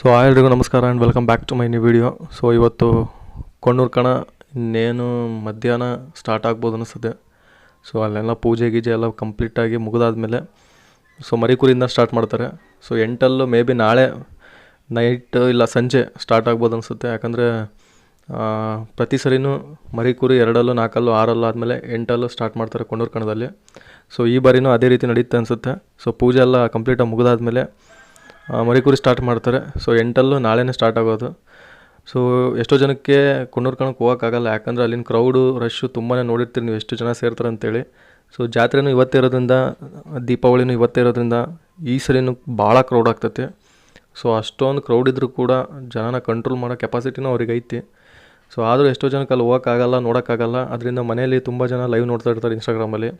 So ಎಲ್ರಿಗೂ ನಮಸ್ಕಾರ and welcome back to my new video so ಇವತ್ತು ಕೊಣ್ಣೂರು ಕಣ ಇನ್ನೇನು ಮಧ್ಯಾಹ್ನ ಸ್ಟಾರ್ಟ್ ಆಗ್ಬೋದು ಅನಿಸುತ್ತೆ. ಸೊ ಅಲ್ಲೆಲ್ಲ ಪೂಜೆ ಗೀಜೆ ಎಲ್ಲ ಕಂಪ್ಲೀಟಾಗಿ ಮುಗಿದಾದ್ಮೇಲೆ ಸೊ ಮರಿಕುರಿಯಿಂದ ಸ್ಟಾರ್ಟ್ ಮಾಡ್ತಾರೆ. ಸೊ ಎಂಟಲ್ಲೂ ಮೇ ಬಿ ನಾಳೆ ನೈಟ್ ಇಲ್ಲ ಸಂಜೆ ಸ್ಟಾರ್ಟ್ ಆಗ್ಬೋದು ಅನಿಸುತ್ತೆ. ಯಾಕಂದರೆ ಪ್ರತಿ ಸರಿನೂ ಮರಿಕುರಿ ಎರಡಲ್ಲೂ, ನಾಲ್ಕಲ್ಲೂ, ಆರಲ್ಲೂ ಆದಮೇಲೆ ಎಂಟಲ್ಲೂ ಸ್ಟಾರ್ಟ್ ಮಾಡ್ತಾರೆ ಕೊಣ್ಣೂರು ಕಣದಲ್ಲಿ. ಸೊ ಈ ಬಾರಿನೂ ಅದೇ ರೀತಿ ನಡೆಯುತ್ತೆ ಅನಿಸುತ್ತೆ. ಸೊ ಪೂಜೆ ಎಲ್ಲ ಕಂಪ್ಲೀಟಾಗಿ ಮುಗಿದಾದ್ಮೇಲೆ ಮರಿಕುರಿ ಸ್ಟಾರ್ಟ್ ಮಾಡ್ತಾರೆ. ಸೊ ಎಂಟಲ್ಲೂ ನಾಳೆನೇ ಸ್ಟಾರ್ಟ್ ಆಗೋದು. ಸೊ ಎಷ್ಟೋ ಜನಕ್ಕೆ ಕುನ್ನೂರು ಕಣಕ್ಕೆ ಹೋಗೋಕ್ಕಾಗಲ್ಲ. ಯಾಕಂದರೆ ಅಲ್ಲಿನ ಕ್ರೌಡು ರಶ್ಶು ತುಂಬಾ ನೋಡಿರ್ತೀರಿ ನೀವು ಎಷ್ಟು ಜನ ಸೇರ್ತಾರೆ ಅಂತೇಳಿ. ಸೊ ಜಾತ್ರೆನೂ ಇವತ್ತೇ ಇರೋದ್ರಿಂದ, ದೀಪಾವಳಿನೂ ಇವತ್ತೇ ಇರೋದ್ರಿಂದ ಈ ಸರಿನೂ ಭಾಳ ಕ್ರೌಡ್ ಆಗ್ತೈತೆ. ಸೊ ಅಷ್ಟೊಂದು ಕ್ರೌಡ್ ಇದ್ದರೂ ಕೂಡ ಜನನ ಕಂಟ್ರೋಲ್ ಮಾಡೋ ಕೆಪಾಸಿಟಿನೂ ಅವ್ರಿಗೆ ಐತಿ. ಸೊ ಆದರೂ ಎಷ್ಟೋ ಜನಕ್ಕೆ ಅಲ್ಲಿ ಹೋಗೋಕ್ಕಾಗಲ್ಲ, ನೋಡೋಕ್ಕಾಗಲ್ಲ. ಅದರಿಂದ ಮನೆಯಲ್ಲಿ ತುಂಬ ಜನ ಲೈವ್ ನೋಡ್ತಾ ಇರ್ತಾರೆ ಇನ್ಸ್ಟಾಗ್ರಾಮಲ್ಲಿ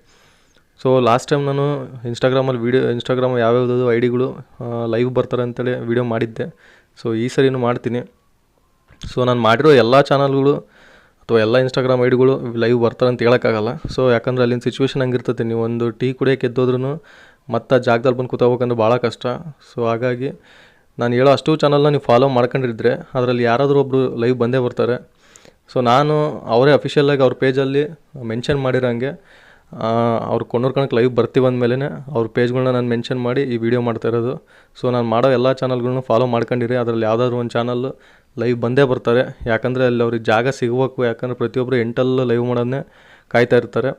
ಸೊ ಲಾಸ್ಟ್ ಟೈಮ್ ನಾನು ಇನ್ಸ್ಟಾಗ್ರಾಮಲ್ಲಿ ವೀಡಿಯೋ ಇನ್ಸ್ಟಾಗ್ರಾಮ್ ಯಾವ್ಯಾವ್ದು ಐಡಿಗಳು ಡಿಗಳು ಲೈವ್ ಬರ್ತಾರೆ ಅಂತೇಳಿ ವೀಡಿಯೋ ಮಾಡಿದ್ದೆ. ಸೊ ಈ ಸರಿನೂ ಮಾಡ್ತೀನಿ. ಸೊ ನಾನು ಮಾಡಿರೋ ಎಲ್ಲ ಚಾನಲ್ಗಳು ಅಥವಾ ಎಲ್ಲ ಇನ್ಸ್ಟಾಗ್ರಾಮ್ ಐ ಡಿಗಳು ಲೈವ್ ಬರ್ತಾರೆ ಅಂತ ಹೇಳೋಕ್ಕಾಗಲ್ಲ. ಸೊ ಯಾಕಂದರೆ ಅಲ್ಲಿನ ಸಿಚುವೇಶನ್ ಹಂಗಿರ್ತೈತೆ. ನೀವು ಒಂದು ಟೀ ಕುಡಿಯೋಕೆ ಎದ್ದೋದ್ರೂ ಮತ್ತೆ ಜಾಗದಲ್ಲಿ ಬಂದು ಕೂತ್ಕೋಬೇಕಂದ್ರೆ ಭಾಳ ಕಷ್ಟ. ಸೊ ಹಾಗಾಗಿ ನಾನು ಹೇಳೋ ಅಷ್ಟು ಚಾನಲ್ನ ನೀವು ಫಾಲೋ ಮಾಡ್ಕೊಂಡಿದ್ರೆ ಅದರಲ್ಲಿ ಯಾರಾದರೂ ಒಬ್ಬರು ಲೈವ್ ಬಂದೇ ಬರ್ತಾರೆ. ಸೊ ನಾನು ಅವರೇ ಅಫಿಷಿಯಲಾಗಿ ಅವ್ರ ಪೇಜಲ್ಲಿ ಮೆನ್ಷನ್ ಮಾಡಿರೋಂಗೆ ಅವ್ರು ಕೊಣ್ಣೂರು ಕಣಕ್ಕೆ ಲೈವ್ ಬರ್ತೀವಿ ಅಂದಮೇಲೆ ಅವ್ರ ಪೇಜ್ಗಳನ್ನ ನಾನು ಮೆನ್ಷನ್ ಮಾಡಿ ಈ ವಿಡಿಯೋ ಮಾಡ್ತಾ ಇರೋದು. ಸೊ ನಾನು ಮಾಡೋ ಎಲ್ಲ ಚಾನಲ್ಗಳನ್ನ ಫಾಲೋ ಮಾಡ್ಕೊಂಡಿರಿ. ಅದರಲ್ಲಿ ಯಾವುದಾದ್ರು ಒಂದು ಚಾನಲ್ ಲೈವ್ ಬಂದೇ ಬರ್ತಾರೆ. ಯಾಕಂದರೆ ಅಲ್ಲಿ ಅವ್ರಿಗೆ ಜಾಗ ಸಿಗಬೇಕು. ಯಾಕಂದರೆ ಪ್ರತಿಯೊಬ್ಬರು ಎಂಟಲ್ಲಿ ಲೈವ್ ಮಾಡೋದನ್ನೇ ಕಾಯ್ತಾ ಇರ್ತಾರೆ.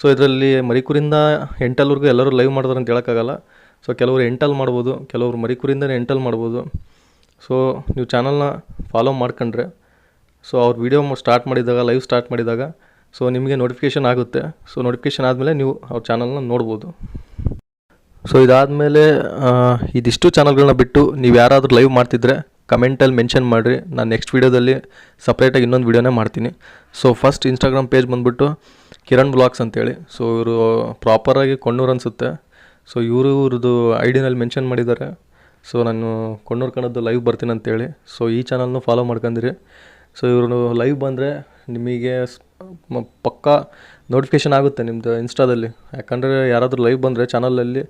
ಸೊ ಇದರಲ್ಲಿ ಮರಿಕುರಿಂದ ಎಂಟಲ್ವರೆಗೂ ಎಲ್ಲರೂ ಲೈವ್ ಮಾಡ್ತಾರೆ ಅಂತ ಹೇಳೋಕ್ಕಾಗಲ್ಲ. ಸೊ ಕೆಲವರು ಎಂಟಲ್ಲಿ ಮಾಡ್ಬೋದು, ಕೆಲವರು ಮರಿಕುರಿಂದನೇ ಎಂಟಲ್ಲಿ ಮಾಡ್ಬೋದು. ಸೊ ನೀವು ಚಾನಲ್ನ ಫಾಲೋ ಮಾಡ್ಕೊಂಡ್ರೆ. ಸೊ ಅವ್ರ ವೀಡಿಯೋ ಸ್ಟಾರ್ಟ್ ಮಾಡಿದಾಗ ಲೈವ್ ಸ್ಟಾರ್ಟ್ ಮಾಡಿದಾಗ ಸೊ ನಿಮಗೆ ನೋಟಿಫಿಕೇಷನ್ ಆಗುತ್ತೆ. ಸೊ ನೋಟಿಫಿಕೇಷನ್ ಆದಮೇಲೆ ನೀವು ಅವ್ರ ಚಾನಲ್ನ ನೋಡ್ಬೋದು. ಸೊ ಇದಾದಮೇಲೆ ಇದಿಷ್ಟು ಚಾನಲ್ಗಳನ್ನ ಬಿಟ್ಟು ನೀವು ಯಾರಾದರೂ ಲೈವ್ ಮಾಡ್ತಿದ್ರೆ ಕಮೆಂಟಲ್ಲಿ ಮೆನ್ಷನ್ ಮಾಡಿರಿ. ನಾನು ನೆಕ್ಸ್ಟ್ ವೀಡಿಯೋದಲ್ಲಿ ಸಪ್ರೇಟಾಗಿ ಇನ್ನೊಂದು ವೀಡಿಯೋನೇ ಮಾಡ್ತೀನಿ. ಸೊ ಫಸ್ಟ್ ಇನ್ಸ್ಟಾಗ್ರಾಮ್ ಪೇಜ್ ಬಂದುಬಿಟ್ಟು ಕಿರಣ್ ಬ್ಲಾಗ್ಸ್ ಅಂತೇಳಿ. ಸೊ ಇವರು ಪ್ರಾಪರಾಗಿ ಕೊಣ್ಣೂರು ಅನಿಸುತ್ತೆ. ಸೊ ಇವರು ಇವ್ರದ್ದು ಐ ಡಿನಲ್ಲಿ ಮೆನ್ಷನ್ ಮಾಡಿದ್ದಾರೆ. ಸೊ ನಾನು ಕೊಣ್ಣೂರು ಕಣದ್ದು ಲೈವ್ ಬರ್ತೀನಿ ಅಂತೇಳಿ. ಸೊ ಈ ಚಾನಲ್ನು ಫಾಲೋ ಮಾಡ್ಕೊಂಡಿರಿ. ಸೊ ಇವರು ಲೈವ್ ಬಂದರೆ ನಿಮಗೆ ಪಕ್ಕಾ ನೋಟಿಫಿಕೇಷನ್ ಆಗುತ್ತೆ ನಿಮ್ಮದು ಇನ್ಸ್ಟಾದಲ್ಲಿ ಯಾಕಂದರೆ ಯಾರಾದರೂ ಲೈವ್ ಬಂದರೆ ಚಾನಲಲ್ಲಿ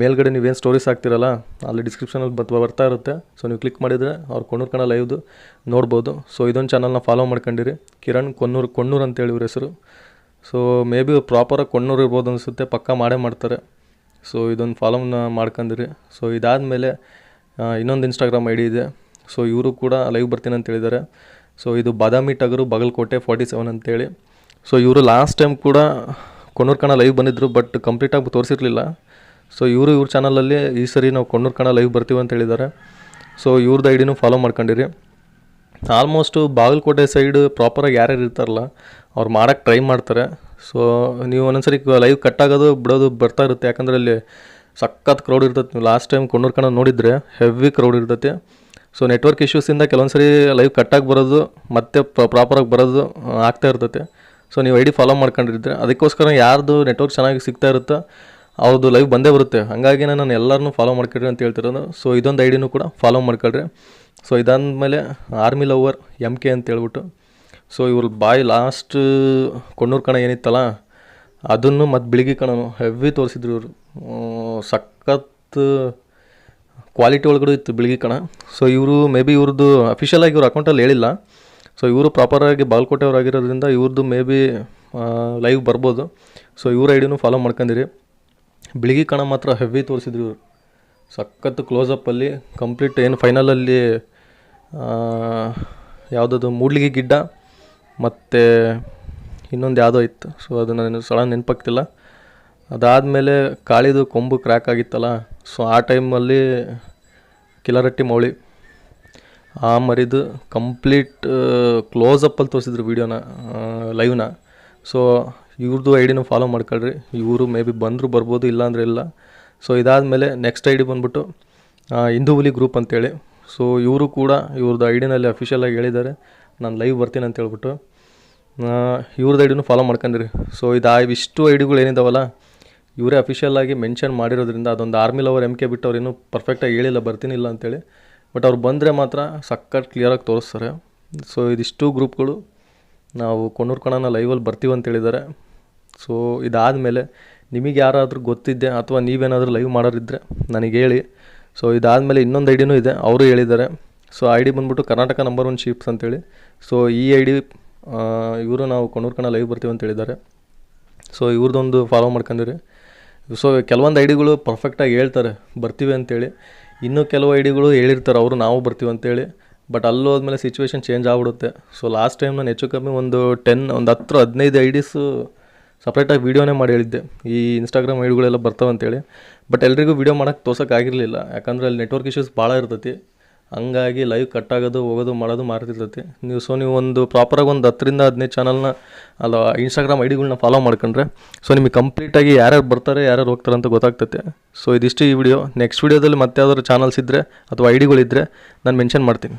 ಮೇಲ್ಗಡೆ ನೀವೇನು ಸ್ಟೋರೀಸ್ ಹಾಕ್ತಿರಲ್ಲ, ಅಲ್ಲಿ ಡಿಸ್ಕ್ರಿಪ್ಷನಲ್ಲಿ ಬತ್ ಬರ್ತಾ ಇರುತ್ತೆ. ಸೊ ನೀವು ಕ್ಲಿಕ್ ಮಾಡಿದರೆ ಅವ್ರು ಕೊಣ್ಣೂರು ಕಣ ಲೈವ್ದು ನೋಡ್ಬೋದು. ಸೊ ಇದೊಂದು ಚಾನಲ್ನ ಫಾಲೋ ಮಾಡ್ಕೊಂಡಿರಿ. ಕಿರಣ್ ಕೊನ್ನೂರು ಕೊಣ್ಣೂರು ಅಂತೇಳಿ ಇವ್ರ ಹೆಸರು ಸೊ ಮೇ ಬಿ ಪ್ರಾಪರಾಗಿ ಕೊಣ್ಣೂರು ಇರ್ಬೋದು ಅನಿಸುತ್ತೆ, ಪಕ್ಕ ಮಾಡೇ ಮಾಡ್ತಾರೆ. ಸೊ ಇದೊಂದು ಫಾಲೋನ ಮಾಡ್ಕೊಂಡಿರಿ ಸೊ ಇದಾದಮೇಲೆ ಇನ್ನೊಂದು ಇನ್ಸ್ಟಾಗ್ರಾಮ್ ಐ ಇದೆ. ಸೊ ಇವರು ಕೂಡ ಲೈವ್ ಬರ್ತೀನಿ ಅಂತ ಹೇಳಿದ್ದಾರೆ. ಸೊ ಇದು ಬಾದಾಮಿ ಟಗರು, ಬಾಗಲಕೋಟೆ ಫಾರ್ಟಿ ಸೆವೆನ್ ಅಂತೇಳಿ. ಸೊ ಇವರು ಲಾಸ್ಟ್ ಟೈಮ್ ಕೂಡ ಕೊಣ್ಣೂರು ಕಣ ಲೈವ್ ಬಂದಿದ್ದರು ಬಟ್ ಕಂಪ್ಲೀಟಾಗಿ ತೋರಿಸಿರಲಿಲ್ಲ. ಸೊ ಇವರು ಇವ್ರ ಚಾನಲಲ್ಲಿ ಈ ಸರಿ ನಾವು ಕೊಣ್ಣೂರು ಕಣ ಲೈವ್ ಬರ್ತೀವಿ ಅಂತ ಹೇಳಿದ್ದಾರೆ. ಸೊ ಇವ್ರದ್ದು ಐಡಿನೂ ಡಿನೂ ಫಾಲೋ ಮಾಡ್ಕೊಂಡಿರಿ. ಆಲ್ಮೋಸ್ಟು ಬಾಗಲಕೋಟೆ ಸೈಡ್ ಪ್ರಾಪರಾಗಿ ಯಾರ್ಯಾರು ಇರ್ತಾರಲ್ಲ, ಅವ್ರು ಮಾಡೋಕ್ಕೆ ಟ್ರೈ ಮಾಡ್ತಾರೆ. ಸೊ ನೀವು ಒಂದೊಂದ್ಸರಿ ಲೈವ್ ಕಟ್ ಆಗೋದು ಬಿಡೋದು ಬರ್ತಾ ಇರುತ್ತೆ. ಯಾಕಂದರೆ ಅಲ್ಲಿ ಸಖತ್ ಕ್ರೌಡ್ ಇರ್ತೈತೆ. ನೀವು ಲಾಸ್ಟ್ ಟೈಮ್ ಕೊಂಡೂರು ಕಣ ನೋಡಿದರೆ ಹೆವಿ ಕ್ರೌಡ್ ಇರ್ತೈತೆ. ಸೊ ನೆಟ್ವರ್ಕ್ ಇಶ್ಯೂಸಿಂದ ಕೆಲವೊಂದು ಸರಿ ಲೈವ್ ಕಟ್ಟಾಗಿ ಬರೋದು, ಮತ್ತೆ ಪ್ರಾಪರಾಗಿ ಬರೋದು ಆಗ್ತಾ ಇರ್ತೈತೆ. ಸೊ ನೀವು ಐ ಡಿ ಫಾಲೋ ಮಾಡ್ಕೊಂಡಿದ್ರೆ ಅದಕ್ಕೋಸ್ಕರ ಯಾರ್ದು ನೆಟ್ವರ್ಕ್ ಚೆನ್ನಾಗಿ ಸಿಗ್ತಾ ಇರುತ್ತೋ ಅವ್ರದ್ದು ಲೈವ್ ಬಂದೇ ಬರುತ್ತೆ. ಹಾಗಾಗಿ ನಾನು ಎಲ್ಲರನ್ನೂ ಫಾಲೋ ಮಾಡ್ಕೊಳ್ರಿ ಅಂತ ಹೇಳ್ತಿರೋದು. ಸೊ ಇದೊಂದು ಐ ಡಿನೂ ಕೂಡ ಫಾಲೋ ಮಾಡ್ಕೊಳ್ರಿ. ಸೊ ಇದಾದಮೇಲೆ ಆರ್ಮಿ ಲವರ್ ಎಂ ಕೆ ಅಂತ ಹೇಳ್ಬಿಟ್ಟು. ಸೊ ಇವ್ರ ಬಾಯ್ ಲಾಸ್ಟ್ ಕೊಣ್ಣೂರು ಕಣ ಏನಿತ್ತಲ್ಲ, ಅದನ್ನು ಮತ್ತು ಬಿಳಿಗಿ ಕಣನು ಹೆವಿ ತೋರಿಸಿದ್ರು ಇವರು. ಸಖತ್ ಕ್ವಾಲಿಟಿ ಒಳಗಡೆ ಇತ್ತು ಬಿಳಿಗಿ ಕಣ. ಸೊ ಇವರು ಮೇ ಬಿ ಇವ್ರದ್ದು ಅಫಿಷಿಯಲಾಗಿ ಇವ್ರ ಅಕೌಂಟಲ್ಲಿ ಹೇಳಿಲ್ಲ. ಸೊ ಇವರು ಪ್ರಾಪರಾಗಿ ಆಗಿರೋದ್ರಿಂದ ಇವ್ರದ್ದು ಮೇ ಬಿ ಲೈವ್ ಬರ್ಬೋದು. ಸೊ ಇವ್ರ ಐಡಿನೂ ಫಾಲೋ ಮಾಡ್ಕೊಂಡಿರಿ. ಬಿಳಿಗಿ ಕಣ ಮಾತ್ರ ಹೆವಿ ತೋರಿಸಿದ್ರು ಇವರು. ಸಖತ್ ಕ್ಲೋಸಪ್ಪಲ್ಲಿ ಕಂಪ್ಲೀಟ್ ಏನು ಫೈನಲಲ್ಲಿ ಯಾವುದದು ಮೂಡ್ಲಿಗೆ ಗಿಡ್ಡ, ಮತ್ತು ಇನ್ನೊಂದು ಯಾವುದೋ ಇತ್ತು. ಸೊ ಅದು ನನಗೆ ಸಡನ್ ನೆನಪಾಗ್ತಿಲ್ಲ ಅದಾದಮೇಲೆ ಕಾಳಿದು ಕೊಂಬು ಕ್ರ್ಯಾಕ್ ಆಗಿತ್ತಲ್ಲ ಸೊ ಆ ಟೈಮಲ್ಲಿ ಕಿಲರಟ್ಟಿ ಮೌಳಿ ಆ ಮರಿದು ಕಂಪ್ಲೀಟ್ ಕ್ಲೋಸಪ್ಪಲ್ಲಿ ತೋರಿಸಿದ್ರು ವೀಡಿಯೋನ ಲೈವ್ನ ಸೊ ಇವ್ರದ್ದು ಐ ಡಿನೂ ಫಾಲೋ ಮಾಡ್ಕೊಳ್ರಿ. ಇವರು ಮೇ ಬಿ ಬಂದರೂ ಬರ್ಬೋದು ಇಲ್ಲಾಂದ್ರೆ ಇಲ್ಲ. ಸೊ ಇದಾದಮೇಲೆ ನೆಕ್ಸ್ಟ್ ಐ ಡಿ ಬಂದ್ಬಿಟ್ಟು ಹಿಂದೂ ಹುಲಿ ಗ್ರೂಪ್ ಅಂತೇಳಿ. ಸೊ ಇವರು ಕೂಡ ಇವ್ರದ್ದು ಐ ಡಿನಲ್ಲಿ ಅಫಿಷಿಯಲಾಗಿ ಹೇಳಿದ್ದಾರೆ. ನಾನು ಲೈವ್ ಬರ್ತೀನಿ ಅಂತ ಹೇಳ್ಬಿಟ್ಟು ಇವ್ರದ್ದು ಡಿನೂ ಫಾಲೋ ಮಾಡ್ಕೊಂಡಿರಿ. ಸೊ ಇದು ಇಷ್ಟು ಡಿಗಳು ಏನಿದಾವಲ್ಲ ಇವರೇ ಅಫಿಷಿಯಲಾಗಿ ಮೆನ್ಷನ್ ಮಾಡಿರೋದ್ರಿಂದ ಅದೊಂದು ಆರ್ಮಿ ಲವರ್ ಎಂ ಕೆ ಬಿಟ್ಟು ಅವ್ರು ಇನ್ನೂ ಪರ್ಫೆಕ್ಟಾಗಿ ಹೇಳಿಲ್ಲ, ಬರ್ತೀನಿ ಇಲ್ಲ ಅಂತೇಳಿ. ಬಟ್ ಅವ್ರು ಬಂದರೆ ಮಾತ್ರ ಸಕ್ಕತ್ ಕ್ಲಿಯರಾಗಿ ತೋರಿಸ್ತಾರೆ. ಸೊ ಇದಿಷ್ಟು ಗ್ರೂಪ್ಗಳು ನಾವು ಕೊಣ್ಣೂರು ಕಣನ ಲೈವಲ್ಲಿ ಬರ್ತೀವಿ ಅಂತ ಹೇಳಿದ್ದಾರೆ. ಸೊ ಇದಾದಮೇಲೆ ನಿಮಗೆ ಯಾರಾದರೂ ಗೊತ್ತಿದ್ದೆ ಅಥವಾ ನೀವೇನಾದರೂ ಲೈವ್ ಮಾಡೋರಿದ್ದರೆ ನನಗೆ ಹೇಳಿ. ಸೊ ಇದಾದಮೇಲೆ ಇನ್ನೊಂದು ಐಡಿನೂ ಇದೆ, ಅವರು ಹೇಳಿದ್ದಾರೆ. ಸೊ ಐ ಡಿ ಬಂದ್ಬಿಟ್ಟು ಕರ್ನಾಟಕ ನಂಬರ್ ಒನ್ ಶೀಪ್ಸ್ ಅಂತೇಳಿ. ಸೊ ಈ ಐ ಡಿ ಇವರು ನಾವು ಕೊಣ್ಣೂರು ಕಣ ಲೈವ್ ಬರ್ತೀವಿ ಅಂತ ಹೇಳಿದ್ದಾರೆ. ಸೊ ಇವ್ರದ್ದೊಂದು ಫಾಲೋ ಮಾಡ್ಕೊಂಡಿರಿ. ಸೊ ಕೆಲವೊಂದು ಐ ಡಿಗಳು ಪರ್ಫೆಕ್ಟಾಗಿ ಹೇಳ್ತಾರೆ, ಬರ್ತೀವಿ ಅಂತೇಳಿ. ಇನ್ನೂ ಕೆಲವು ಐ ಡಿಗಳು ಹೇಳಿರ್ತಾರೆ, ಅವರು ನಾವು ಬರ್ತೀವಿ ಅಂತೇಳಿ. ಬಟ್ ಅಲ್ಲಿ ಹೋದ್ಮೇಲೆ ಸಿಚುವೇಶನ್ ಚೇಂಜ್ ಆಗ್ಬಿಡುತ್ತೆ. ಸೊ ಲಾಸ್ಟ್ ಟೈಮ್ ನಾನು ಹೆಚ್ಚು ಕಮ್ಮಿ ಒಂದು ಟೆನ್ ಒಂದು ಹತ್ತು, ಹದಿನೈದು ಐ ಸಪ್ರೇಟಾಗಿ ವೀಡಿಯೋನೇ ಮಾಡಿ ಹೇಳಿದ್ದೆ. ಈ ಇನ್ಸ್ಟಾಗ್ರಾಮ್ ಐಡಿಗಳೆಲ್ಲ ಬರ್ತಾವೆ ಅಂತೇಳಿ ಬಟ್ ಎಲ್ರಿಗೂ ವೀಡಿಯೋ ಮಾಡೋಕ್ಕೆ ತೋರ್ಸೋಕ್ಕಾಗಿರಲಿಲ್ಲ ಯಾಕಂದರೆ ಅಲ್ಲಿ ನೆಟ್ವರ್ಕ್ ಇಶ್ಯೂಸ್ ಭಾಳ ಇರ್ತೈತಿ. ಹಂಗಾಗಿ ಲೈವ್ ಕಟ್ ಆಗೋದು, ಹೋಗೋದು, ಮಾಡೋದು ಮಾಡ್ತಿರ್ತೈತಿ ನೀವು ಸೊ ನೀವು ಒಂದು ಪ್ರಾಪರಾಗಿ ಒಂದು ಹತ್ತರಿಂದ ಹದಿನೈದು ಚಾನಲ್ನ ಅಲ್ಲ ಇನ್ಸ್ಟಾಗ್ರಾಮ್ ಐ ಡಿಗಳನ್ನ ಫಾಲೋ ಮಾಡ್ಕೊಂಡ್ರೆ ಸೊ ನಿಮಗೆ ಕಂಪ್ಲೀಟಾಗಿ ಯಾರ್ಯಾರು ಬರ್ತಾರೆ, ಯಾರ್ಯಾರು ಹೋಗ್ತಾರೆ ಅಂತ ಗೊತ್ತಾಗ್ತೈತೆ. ಸೊ ಇದಿಷ್ಟು ಈ ವಿಡಿಯೋ ನೆಕ್ಸ್ಟ್ ವೀಡಿಯೋದಲ್ಲಿ ಮತ್ತೆ ಯಾವ್ದಾದ್ರು ಚಾನಲ್ಸ್ ಇದ್ದರೆ ಅಥವಾ ಐ ಡಿಗಳಿದ್ದರೆ ನಾನು ಮೆನ್ಷನ್ ಮಾಡ್ತೀನಿ.